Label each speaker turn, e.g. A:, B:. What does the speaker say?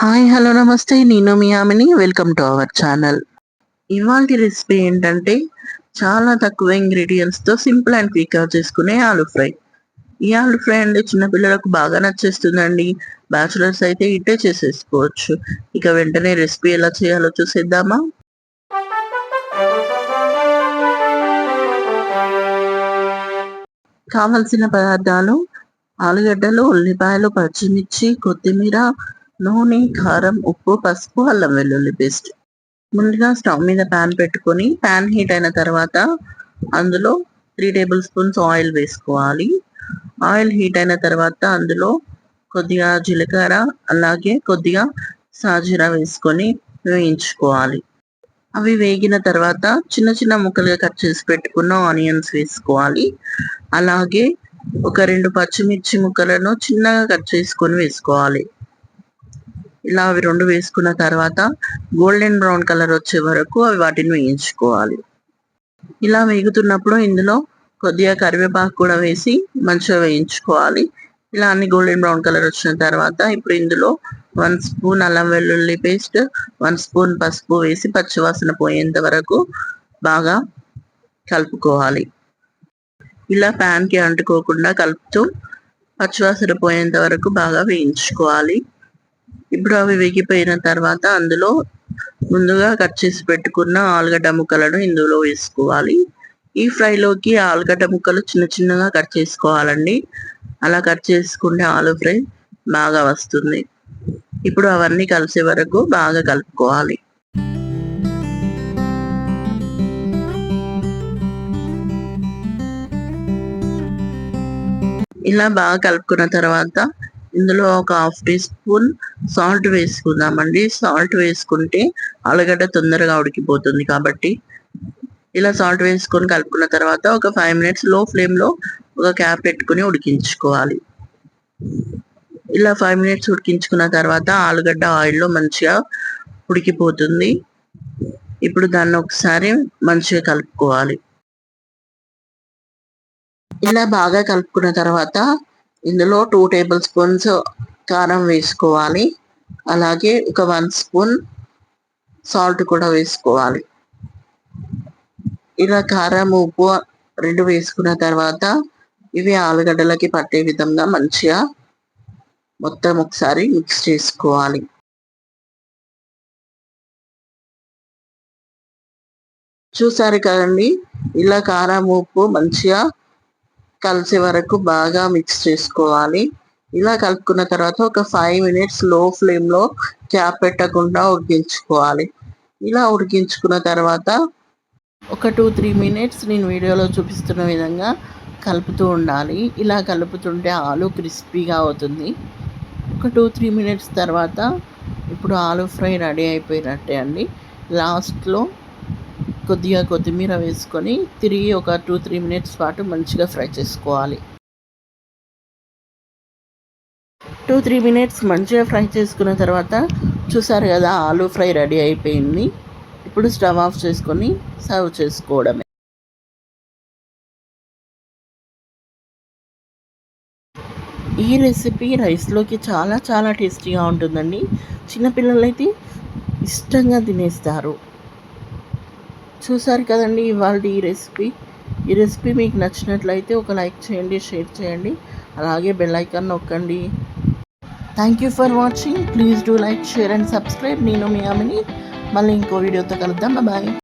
A: Hi hello నమస్తే. నేను మీ ఆమెని. వెల్కమ్ టు అవర్ ఛానల్ ఇవాళ రెసిపీ ఏంటంటే చాలా తక్కువ ఇంగ్రీడియంట్స్తో సింపుల్ అండ్ క్విక్గా చేసుకునే ఆలు ఫ్రై. ఈ ఆలు ఫ్రై అండి చిన్నపిల్లలకు బాగా నచ్చేస్తుందండి. బ్యాచులర్స్ అయితే ఇట్టే చేసేసుకోవచ్చు. ఇక వెంటనే రెసిపీ ఎలా చేయాలో చూసేద్దామా? కావలసిన పదార్థాలు ఆలుగడ్డలు ఉల్లిపాయలు పచ్చిమిర్చి కొత్తిమీర నూనె కారం ఉప్పు పసుపు అల్లం వెల్లుల్లి పేస్ట్. ముందుగా స్టవ్ మీద ప్యాన్ పెట్టుకొని ప్యాన్ హీట్ అయిన తర్వాత అందులో త్రీ టేబుల్ స్పూన్స్ ఆయిల్ వేసుకోవాలి. ఆయిల్ హీట్ అయిన తర్వాత అందులో కొద్దిగా జీలకర్ర అలాగే కొద్దిగా సాజీరా వేసుకొని వేయించుకోవాలి. అవి వేగిన తర్వాత చిన్న చిన్న ముక్కలుగా కట్ చేసి పెట్టుకున్న ఆనియన్స్ వేసుకోవాలి. అలాగే ఒక రెండు పచ్చిమిర్చి ముక్కలను చిన్నగా కట్ చేసుకొని వేసుకోవాలి. ఇలా అవి రెండు వేసుకున్న తర్వాత గోల్డెన్ బ్రౌన్ కలర్ వచ్చే వరకు అవి వాటిని వేయించుకోవాలి. ఇలా వేగుతున్నప్పుడు ఇందులో కొద్దిగా కరివేపాకు కూడా వేసి మంచిగా వేయించుకోవాలి. ఇలా అన్ని గోల్డెన్ బ్రౌన్ కలర్ వచ్చిన తర్వాత ఇప్పుడు ఇందులో వన్ స్పూన్ అల్లం వెల్లుల్లి పేస్ట్ వన్ స్పూన్ పసుపు వేసి పచ్చివాసన పోయేంత వరకు బాగా కలుపుకోవాలి. ఇలా ప్యాన్కి అంటుకోకుండా కలుపుతూ పచ్చివాసన పోయేంత వరకు బాగా వేయించుకోవాలి. ఇప్పుడు అవి వేగిపోయిన తర్వాత అందులో ముందుగా కట్ చేసి పెట్టుకున్న ఆలుగడ్డ ముక్కలను ఇందులో వేసుకోవాలి. ఈ ఫ్రైలోకి ఆలుగడ్డ ముక్కలు చిన్న చిన్నగా కట్ చేసుకోవాలండి. అలా కట్ చేసుకుంటే ఆలు ఫ్రై బాగా వస్తుంది. ఇప్పుడు అవన్నీ కలిసే వరకు బాగా కలుపుకోవాలి. ఇలా బాగా కలుపుకున్న తర్వాత ఇందులో ఒక హాఫ్ టీ స్పూన్ సాల్ట్ వేసుకుందామండి. సాల్ట్ వేసుకుంటే ఆలుగడ్డ తొందరగా ఉడికిపోతుంది కాబట్టి ఇలా సాల్ట్ వేసుకొని కలుపుకున్న తర్వాత ఒక ఫైవ్ మినిట్స్లో ఫ్లేమ్లో ఒక క్యాప్ పెట్టుకుని ఉడికించుకోవాలి. ఇలా ఫైవ్ మినిట్స్ ఉడికించుకున్న తర్వాత ఆలుగడ్డ ఆయిల్లో మంచిగా ఉడికిపోతుంది. ఇప్పుడు దాన్ని ఒకసారి మంచిగా కలుపుకోవాలి. ఇలా బాగా కలుపుకున్న తర్వాత ఇందులో టూ టేబుల్ స్పూన్స్ కారం వేసుకోవాలి. అలాగే ఒక వన్ స్పూన్ సాల్ట్ కూడా వేసుకోవాలి. ఇలా కారం ఉప్పు రెండు వేసుకున్న తర్వాత ఇవి ఆలుగడ్డలకి పట్టే విధంగా మంచిగా మొత్తం ఒకసారి మిక్స్ చేసుకోవాలి. చూసారు కదండి? ఇలా కారం ఉప్పు మంచిగా కలిసే వరకు బాగా మిక్స్ చేసుకోవాలి. ఇలా కలుపుకున్న తర్వాత ఒక ఫైవ్ మినిట్స్లో ఫ్లేమ్లో క్యాప్ పెట్టకుండా ఉడికించుకోవాలి. ఇలా ఉడికించుకున్న తర్వాత ఒక టూ త్రీ మినిట్స్ నేను వీడియోలో చూపిస్తున్న విధంగా కలుపుతూ ఉండాలి. ఇలా కలుపుతుంటే ఆలు క్రిస్పీగా అవుతుంది. ఒక టూ త్రీ మినిట్స్ తర్వాత ఇప్పుడు ఆలు ఫ్రై రెడీ అయిపోయినట్టే అండి. లాస్ట్లో కొద్దిగా కొత్తిమీర వేసుకొని తిరిగి ఒక టూ త్రీ మినిట్స్ పాటు మంచిగా ఫ్రై చేసుకోవాలి. టూ త్రీ మినిట్స్ మంచిగా ఫ్రై చేసుకున్న తర్వాత చూసారు కదా ఆలు ఫ్రై రెడీ అయిపోయింది. ఇప్పుడు స్టవ్ ఆఫ్ చేసుకొని సర్వ్ చేసుకోవడమే. ఈ రెసిపీ రైస్లోకి చాలా చాలా టేస్టీగా ఉంటుందండి. చిన్నపిల్లలైతే ఇష్టంగా తినేస్తారు. చూసారు కదండి ఇవాళ ఈ రెసిపీ. ఈ రెసిపీ మీకు నచ్చినట్లయితే ఒక లైక్ చేయండి షేర్ చేయండి. అలాగే బెల్ ఐకాన్ నొక్కండి. Thank you for watching please do like share and subscribe నేను మీ అమ్మని మళ్ళీ ఇంకో వీడియోతో కలుద్దాం. బాయ్